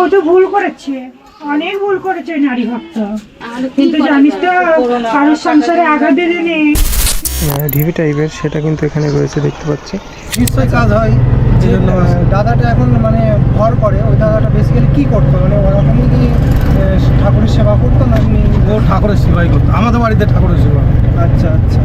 ও তো ভুল করেছে। অনেক ভুল করেছে নারী ভক্ত। কিন্তু জানিস তো কারোর সংসারে আঘাত দিলে নেই ঢিবি টাইপের সেটা কিন্তু এখানে রয়েছে দেখতে পাচ্ছি। নিশ্চয়ই কাজ হয় এই জন্য দাদাটা এখন মানে ভর করে ওই দাদাটা বেসিক্যালি কি করতো? মানে ওরকমই কি ঠাকুরের সেবা করতো না এমনি? ও ঠাকুরের সেবাই করতো আমাদের বাড়িতে ঠাকুরের সেবা। আচ্ছা আচ্ছা।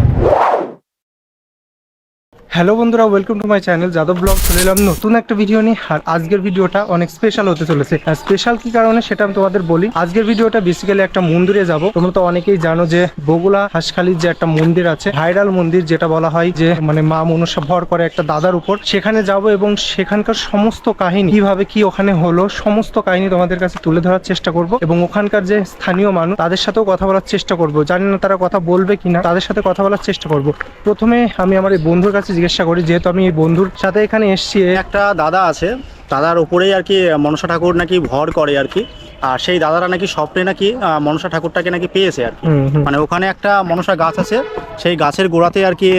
হ্যালো বন্ধুরা welcome to my channel Yadav blog চলে এলাম নতুন একটা ভিডিও নিয়ে। আর আজকের ভিডিওটা অনেক স্পেশাল হতে চলেছে। আর স্পেশাল কি কারণে সেটা আমি তোমাদের বলি। আজকের ভিডিওটা বেসিক্যালি একটা মন্দিরে যাব। তোমরা তো অনেকেই জানো যে বগুলা হাসখালির যে একটা মন্দির আছে, ভাইরাল মন্দির যেটা বলা হয় যে মানে মা মনসা ভর করে একটা দাদার উপর। সেখানে যাব এবং সেখানকার সমস্ত কাহিনী, কীভাবে কি ওখানে হলো, সমস্ত কাহিনী তোমাদের কাছে তুলে ধরার চেষ্টা করব। এবং ওখানকার যে স্থানীয় মানুষ, তাদের সাথেও কথা বলার চেষ্টা করব। জানি না তারা কথা বলবে কিনা, তাদের সাথে কথা বলার চেষ্টা করব। প্রথমে আমি আমার এই বন্ধুর কাছে জিজ্ঞাসা করি যেহেতু আমি এই বন্ধুর সাথে এখানে এসেছি একটা দাদা আছে দাদার উপরেই আর কি মনসা ঠাকুর নাকি ভর করে আর কি আর সেই দাদারা নাকি স্বপ্নে নাকি মনসা ঠাকুরটাকে নাকি পেয়েছে আর কি। মানে ওখানে একটা মনসা গাছ আছে সেই গাছের গোড়াতে আর কি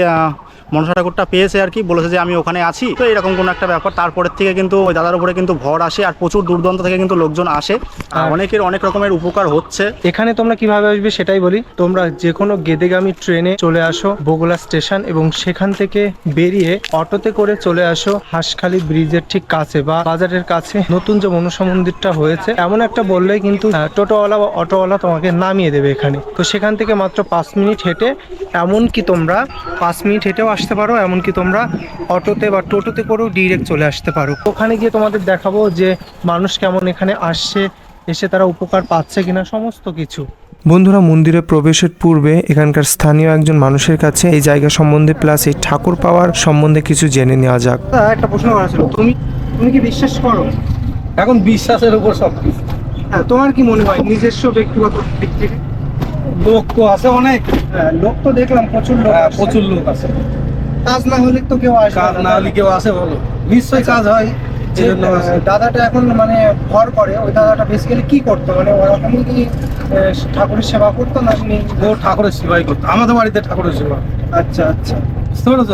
মনসা ঠাকুরটা পেয়েছে আর কি বলেছে যে আমি ওখানে আছি। তো এরকম কোনো একটা ব্যাপার। তারপরের থেকে কিন্তু ওই দাদার উপরে কিন্তু ভর আসে আর প্রচুর দূরদূরান্ত থেকে কিন্তু লোকজন আসে। অনেকের অনেক রকমের উপকার হচ্ছে। এখানে তোমরা কীভাবে আসবে সেটাই বলি। তোমরা যে কোনো গেদেগামী ট্রেনে চলে আসো বগুলা স্টেশন এবং সেখান থেকে বেরিয়ে অটোতে করে চলে আসো হাঁসখালি ব্রিজের ঠিক কাছে বা বাজারের কাছে। নতুন যে মনসা মন্দিরটা হয়েছে এমন একটা বললেই কিন্তু টোটোওয়ালা বা অটোওয়ালা তোমাকে নামিয়ে দেবে এখানে। তো সেখান থেকে মাত্র পাঁচ মিনিট হেঁটে এমনকি তোমরা পাঁচ মিনিট হেঁটেও আসতে পারো এমনকি তোমরা অটোতে বা টোটোতে করেও ডিরেক্ট চলে আসতে পারো। ওখানে গিয়ে তোমাদের দেখাবো যে মানুষ কেমন এখানে আসছে এসে তারা উপকার পাচ্ছে কিনা সমস্ত কিছু। বন্ধুরা মন্দিরে প্রবেশের পূর্বে এখানকার স্থানীয় একজন মানুষের কাছে এই জায়গা সম্বন্ধে প্লাস এই ঠাকুর পাওয়ার সম্বন্ধে কিছু জেনে নেওয়া যাক। একটা প্রশ্ন করা ছিল। তুমি তুমি কি বিশ্বাস করো? এখন বিশ্বাসের উপর সব কিছু। হ্যাঁ তোমার কি মনে হয়? নিজস্ব ব্যক্তিগত দিক থেকে? লোক তো আছে অনেক। হ্যাঁ, লোক তো দেখলাম প্রচুর লোক হ্যাঁ, প্রচুর লোক আছে। কাজ না হলে তো কেউ আসে কাজ না। হলে কেউ আসে বলো। নিশ্চয়ই কাজ হয়। যে। দাদাটা এখন মানে ভর করে ওই দাদাটা বেসিক্যালি কি করতো? মানে ওরকমই কি ঠাকুরের সেবা করতো না ও ঠাকুরের সেবাই করতো। আমাদের বাড়িতে ঠাকুরের সেবা। আচ্ছা আচ্ছা। বুঝতে পেরেছ?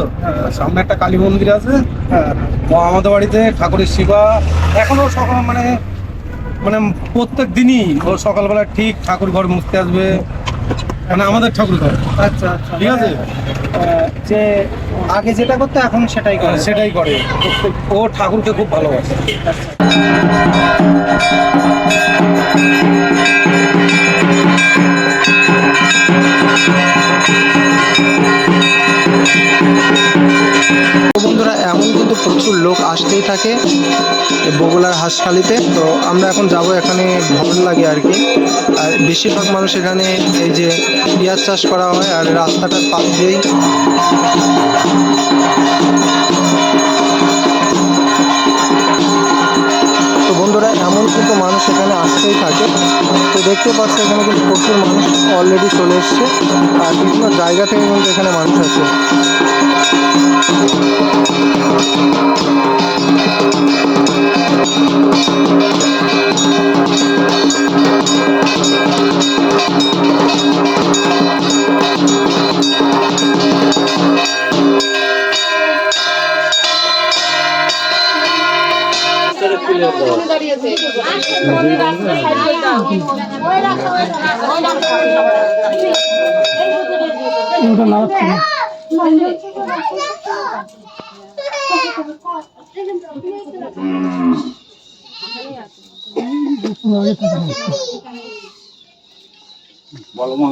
সামনে একটা কালী মন্দির আছে। হ্যাঁ। ও আমাদের বাড়িতে ঠাকুরের সেবা। এখনও সকাল মানে মানে প্রত্যেক দিনই ও সকালবেলা ঠিক ঠাকুর ঘর মুছতে আসবে। মানে আমাদের ঠাকুর ঘর। আচ্ছা আচ্ছা। ঠিক আছে? যে আগে যেটা করতো এখন সেটাই করে। সেটাই করে। ও ঠাকুরকে খুব ভালোবাসে। লোক থাকে বগুলার হাঁসখালিতে। তো আমরা এখন যাব এখানে ভালো লাগে আর কি। আর বেশিরভাগ মানুষ এখানে এই যে পেঁয়াজ চাষ করা হয় আর রাস্তাটার পাশ দিয়েই। বন্ধুরা, এমন কিন্তু মানুষ এখানে আসতেই থাকে। তো দেখতে পাচ্ছি এখানে কিন্তু প্রচুর মানুষ অলরেডি চলে এসছে। আর বিভিন্ন জায়গা থেকে কিন্তু এখানে মানুষ আছে ওটা নাড়াচ্ছে না বলো মা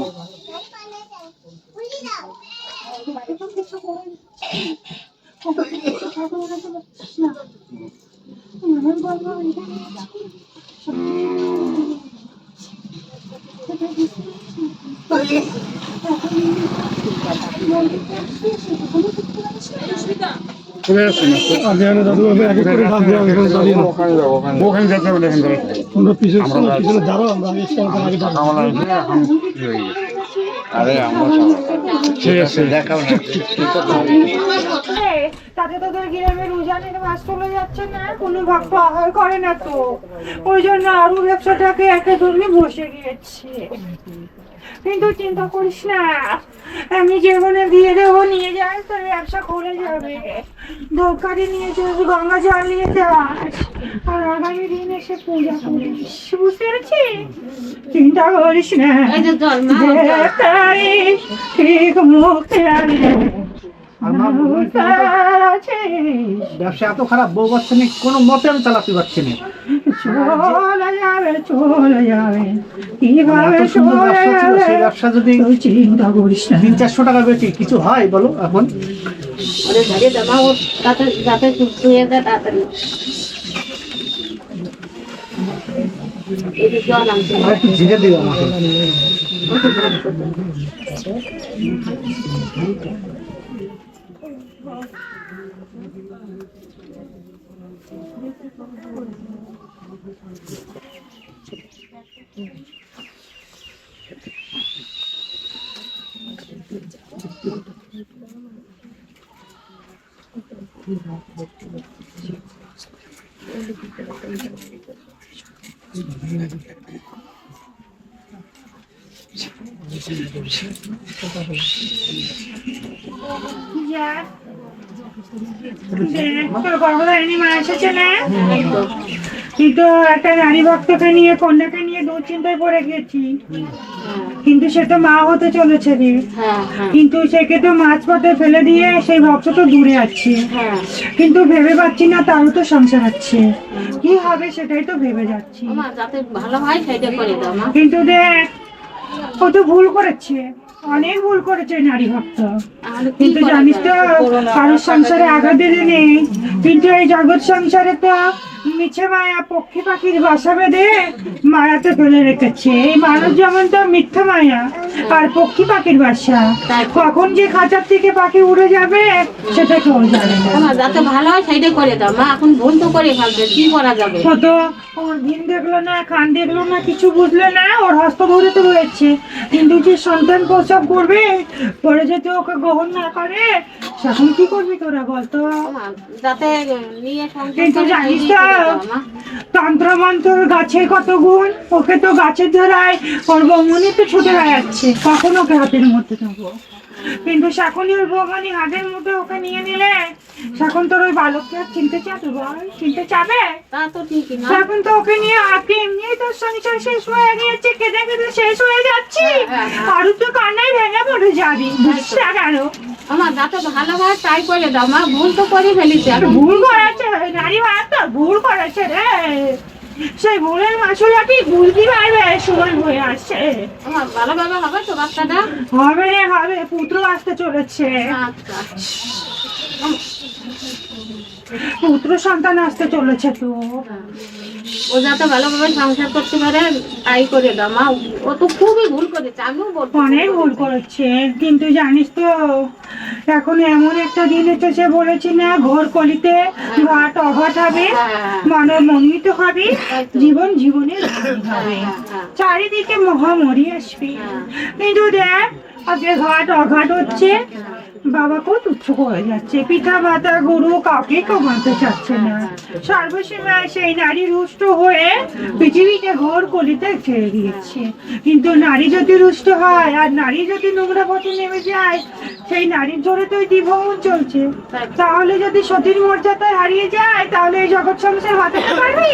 Thank you. তাতে মাছ চলে যাচ্ছে না, কোনো আহার করে না তো। ওই জন্য আরও ব্যবসাটাকে একে ধরে বসে গিয়েছে। কিন্তু চিন্তা করিস না আমি যেখানে দিয়ে দেবো নিয়ে যাস তোর ব্যবসা করে যাবে দোকানে নিয়ে যাস গঙ্গা জল নিয়ে যাস আর আগামী দিন এসে পূজা করিস বুঝতে পেরেছিস চিন্তা করিস না ঠিক মুখে ব্যবসা এত খারাপ বউ বাচ্চা নেই কোনো মতে আমি চালাতে পারছি না চলে যাবে চলে যাবে কীভাবে চলে যাবে ব্যবসা যদি চিন্তা করিস না তিন চারশো টাকা বেটি কিছু হয় বলো এখন ওরে ধরে তাতে যাতে শুয়ে দেয় তাড়াতাড়ি ঝিরে দিও আমাকে দেখ, তোর গর্ভধারিণী মা এসেছে না? কিন্তু একটা নারী ভক্তকে নিয়ে কন্যাকে নিয়ে দুশ্চিন্তায় পড়ে গেছি। কিন্তু সে তো মা হতে চলেছে রে। হ্যাঁ হ্যাঁ। কিন্তু সেকে তো মাছ পথে ফেলে দিয়ে সেই ভক্ত তো দূরে আছে। হ্যাঁ। কিন্তু ভেবে পাচ্ছি না তারও তো সংসার আছে। কি হবে সেটাই তো ভেবে যাচ্ছি। কিন্তু দেখ ও তো ভুল করেছে। অনেক ভুল করেছে নারী ভক্ত। কিন্তু জানিস তো কারোর সংসারে আঘাত দিতে নেই। কিন্তু এই জগৎ সংসারে তো মিছে মায়া পক্ষী পাখির বাসা বেঁধে মায়াতে ফেলে রেখেছে। এই মানুষ যেমন তো মিথ্যা মায়া আর পক্ষী পাখির বাসা। কখন যে খাঁচার থেকে পাখি উড়ে যাবে সেটা কেউ জানে না। যাতে ভালো হয় সেটা করে দাও। মা এখন ভুল তো করে ফেলবে কি করা যাবে? ও তো ওর দিন দেখল না কান দেখল না কিছু বুঝলো না ওর হস্ত ধরে তো রয়েছে। কিন্তু যে সন্তান প্রসব করবে পরে যদি ওকে গ্রহণ না করে তখন কি করবি তোরা বলতো? যাতে নিয়ে কিন্তু জানিস তো তন্ত্র মন্ত্র গাছের কত গুণ ওকে তো গাছের ধরায় ওর বৌমনি তো ছুটে বেড়াচ্ছে। কখন ওকে হাতের মধ্যে থাকব কিন্তু শাকুনি ওর বৌমনি হাতের মধ্যে ওকে নিয়ে নিলে শাকুন তোর ওই বালককে আর চিনতে চাবে বল? চিনতে চাবে? তা তো ঠিকই না। এখন তো ওকে নিয়ে আপনি এমনিই তোর সংসার শেষ হয়ে গিয়েছে কেঁদে কেঁদে শেষ হয়ে যাচ্ছি। হ্যাঁ, হ্যাঁ। আর তো কান্নায় ভেঙে পড়ে যাবি। বুঝছিস না কেন আমার যাতে ভালো হয় তাই করে দাও। মা ভুল তো করে ফেলিছে। ভুল করেছে নারী ভাত তো ভুল করেছে রে। সেই ভুলের মাসুলাটি বুঝতে পারবে সময় হয়ে আসছে? আমার ভালোভাবে হবে তো বাচ্চাটা? হবে রে হবে পুত্র আসতে চলেছে। আচ্ছা। পুত্র সন্তান আসতে চলেছে তো। ও যাতে ভালোভাবে সংসার করতে পারে তাই করে দাও। মা ও তো খুবই ভুল করেছে আমিও বলব অনেক ভুল করেছে কিন্তু জানিস তো এখন এমন একটা দিন এসেছে বলেছি না, ঘোর কলিতে ঘাট অভাত হবে মানে মনিত হবে, জীবন জীবনের হবে। চারিদিকে মহামরি আসবে। কিন্তু দেখ আজকে ঘাট অঘাট হচ্ছে বাবাকেও তুচ্ছ করে যাচ্ছে? পিতা মাতা গুরু কাউকে কমাতে চাচ্ছে না। সর্বসীমায় সেই নারী রুষ্ট হয়ে পৃথিবীতে ঘোর কলিতে ছেড়ে দিয়েছে। কিন্তু নারী যদি রুষ্ট হয় আর নারী যদি নোংরা পথে নেমে যায় সেই নারীর জোরে তো দ্বিভ্রমণ চলছে। তাহলে যদি সতীর মর্যাদায় হারিয়ে যায় তাহলে এই জগৎ সংসার বাঁচাতে পারবি?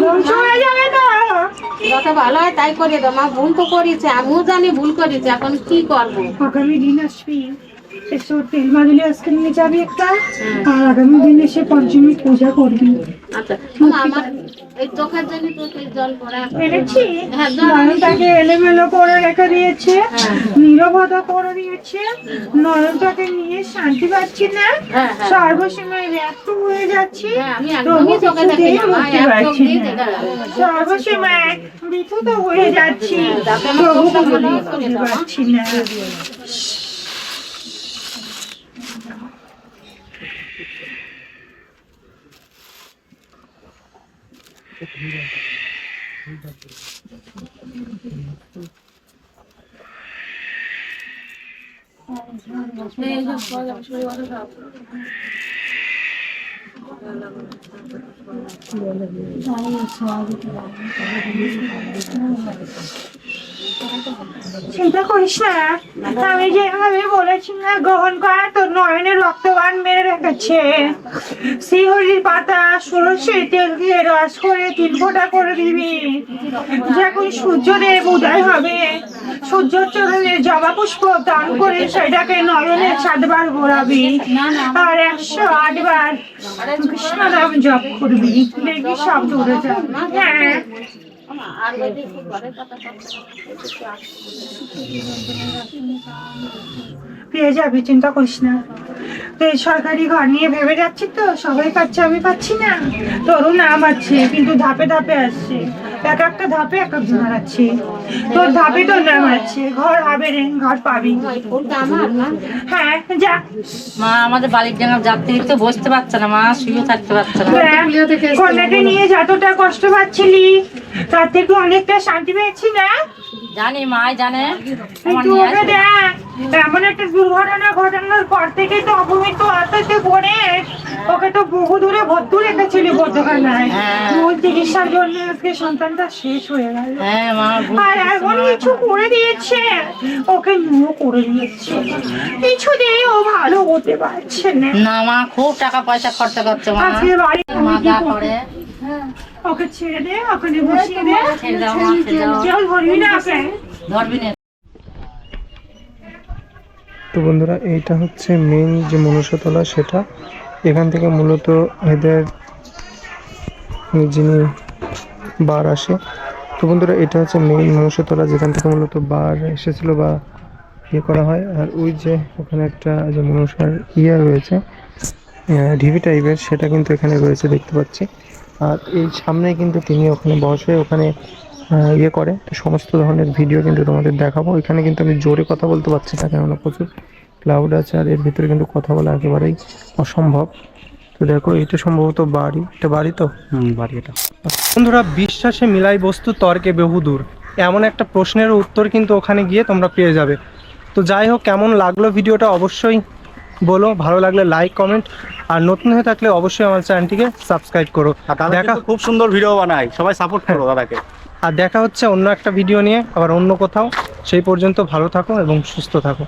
ধ্বংস হয়ে যাবে তো। যত ভালো হয় তাই করে দাও। মা ভুল তো করেছে আমিও জানি ভুল করেছে এখন কি করব? আগামী দিন আসবি। এসো তেল মাদুলি আজকে নিয়ে যাবি একটা। আর আগামী দিন এসে পঞ্চমী পূজা করবি। আচ্ছা এনেছি? হ্যাঁ, নয়নটাকে এলোমেলো করে রেখে দিয়েছে হ্যাঁ। করে দিয়েছে। নয়নটাকে নিয়ে শান্তি পাচ্ছি না। হ্যাঁ, হ্যাঁ। সর্বসময় ব্যস্ত হয়ে যাচ্ছি। কিছুতেই ぐらいかそれだけやっと。ねえ、ちょっと待って、それ言われたら。চিন্তা করিস না। আমি যেভাবে বলেছি না, গ্রহণ করা তোর নয়নের রক্তবান মেরে রেখেছে। শিহরির পাতা সরষের তেল দিয়ে রস করে তিন ফোঁটা করে দিবি। যখন সূর্যদেব উদয় হবে সূর্য চরণে জবা পুষ্প দান করে সেটাকে নয়নে সাতবার ঘোরাবি। আর একশো আটবার কৃষ্ণ নাম জপ করবি। দেখবি সব দূরে যাবে। হ্যাঁ। পেয়ে যাবি, চিন্তা করিস না। তো এই সরকারি ঘর নিয়ে ভেবে যাচ্ছি তো? সবাই পাচ্ছে, আমি পাচ্ছি না। তোরও নাম আছে, কিন্তু ধাপে ধাপে আসছে। এক একটা ধাপে এক একজন আছে তোর ধাপে তোর নাম আছে ঘর হবে রে ঘর পাবি। হ্যাঁ যা। মা আমাদের বাড়ির জায়গা যাত্রী তো বসতে পারছে না মা শুয়ে থাকতে পারছে না। কন্যাকে নিয়ে যতটা কষ্ট পাচ্ছিলি তার থেকে অনেকটা শান্তি পেয়েছি না জানি মাই জানে। দেখ। এমন একটা দুর্ঘটনা ঘটানোর পর থেকে তো অপমৃত আত্মহত্যা করে। ওকে তো বহু দূরে ভর্তি রেখেছিলি বদ্ধখানায়। হ্যাঁ। মূল চিকিৎসার জন্য আজকে সন্তানটা শেষ হয়ে গেল। হ্যাঁ মা আর এমন কিছু করে দিয়েছে। ওকে নো করে দিয়েছে। কিছুতেই ও ভালো হতে পারছে না। না মা খুব টাকা পয়সা খরচা করছে মা। আজকে বাড়ি মা যা করে। ওকে ছেড়ে দে ওখানে বসিয়ে দে। ছেড়ে দাও মা ছেড়ে দাও। কেউ ধরবি না ওকে। ধরবি না। তো বন্ধুরা, এইটা হচ্ছে মেন যে মনুষ্যতলা, সেটা এখান থেকে মূলত এদের যিনি বার আসে। তো বন্ধুরা, এটা হচ্ছে মেইন মনুষ্যতলা, যেখান থেকে মূলত বার এসেছিল বা ইয়ে করা হয়। আর ওই যে ওখানে একটা যে মনুষ্যার ইয়ে রয়েছে ঢিবি টাইপের, সেটা কিন্তু এখানে রয়েছে, দেখতে পাচ্ছি। আর এই সামনে কিন্তু তিনি ওখানে বসে, ওখানে ইয়ে করে। তো সমস্ত ধরনের ভিডিও কিন্তু তোমাদের দেখাবো। এখানে কিন্তু আমি জোরে কথা বলতে পারছি না কেননা প্রচুর ক্লাউড আছে আর এর ভিতরে কিন্তু কথা বলা একেবারেই অসম্ভব। তো দেখো এটা সম্ভবত বাড়ি। এটা বাড়ি তো? হুম বাড়ি এটা। বন্ধুরা বিশ্বাসে মিলাই বস্তু তর্কে বহুদূর। এমন একটা প্রশ্নের উত্তর কিন্তু ওখানে গিয়ে তোমরা পেয়ে যাবে। তো যাই হোক কেমন লাগল ভিডিওটা অবশ্যই বলো। ভালো লাগলে লাইক কমেন্ট আর নতুন হয়ে থাকলে অবশ্যই আমার চ্যানেলটিকে সাবস্ক্রাইব করো। দেখা খুব সুন্দর ভিডিও বানায়। সবাই সাপোর্ট করো দাদাকে। আর দেখা হচ্ছে অন্য একটা ভিডিও নিয়ে, আবার অন্য কোথাও। সেই পর্যন্ত ভালো থাকো এবং সুস্থ থাকো